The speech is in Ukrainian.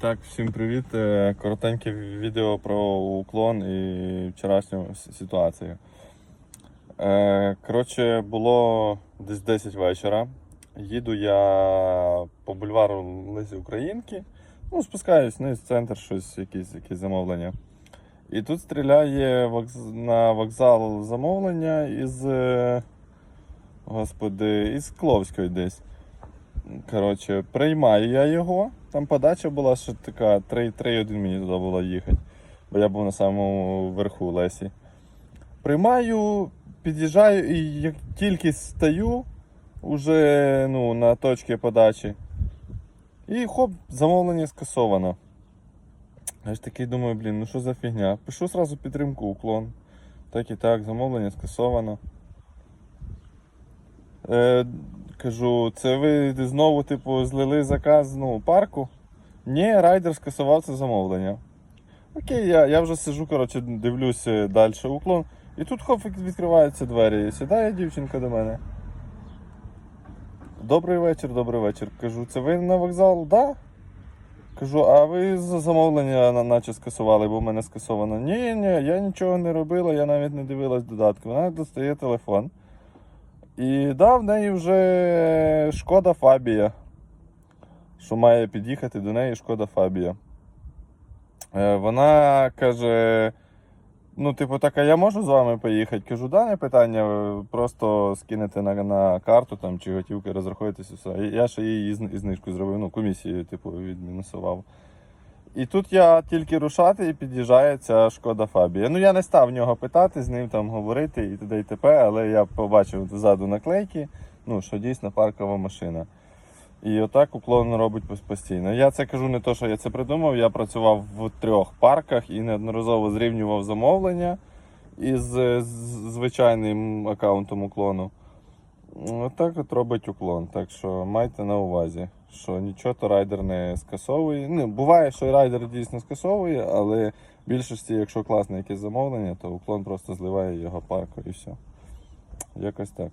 так, всім привіт. Е, Коротеньке відео про уклон і вчорашню ситуацію. Е, Коротше, було десь 10 вечора. Їду я по бульвару Лесі Українки. Ну, спускаюсь вниз в центр, щось, якісь, якісь замовлення. І тут стріляє на вокзал замовлення із. е, Господи, із Кловської десь. Коротше, приймаю я його. Там подача була що така 3-1 мені туди було їхати, бо я був на самому верху Лесі. Приймаю, під'їжджаю і як тільки стою уже ну, на точці подачі. І хоп, замовлення скасовано. Я ж такий думаю, блін, ну що за фігня? Пишу сразу підтримку, уклон. Так і так, замовлення скасовано. Е, кажу, це ви знову, типу, злили заказ ну, парку? Ні, райдер скасував це замовлення. Окей, я, я вже сижу, коротше, дивлюся далі уклон. І тут хоп відкриваються двері. І сідає дівчинка до мене. Добрий вечір, добрий вечір. Кажу, це ви на вокзал? Да? Кажу, а ви за замовлення наче скасували, бо в мене скасовано. Ні, ні, я нічого не робила, я навіть не дивилась додатки. Вона достає телефон. І да, в неї вже шкода Фабія. Що має під'їхати до неї шкода Фабія. Е, Вона каже: ну, типу, так, а я можу з вами поїхати? Кажу, да, не питання, просто скинете на, на карту там, чи готівки розрахуєтесь все. Я ще їй знижку зробив, ну, комісію, типу, відмінусував. І тут я тільки рушати і під'їжджає ця шкода Фабія. Ну я не став в нього питати, з ним там говорити і т.д. і т.п., але я побачив ззаду наклейки, ну, що дійсно паркова машина. І отак уклон робить постійно. Я це кажу не то, що я це придумав. Я працював в трьох парках і неодноразово зрівнював замовлення із звичайним аккаунтом уклону. Отак от робить уклон. Так що майте на увазі, що нічого то райдер не скасовує. Ну, буває, що райдер дійсно скасовує, але в більшості, якщо класне якесь замовлення, то уклон просто зливає його парку і все. Якось так.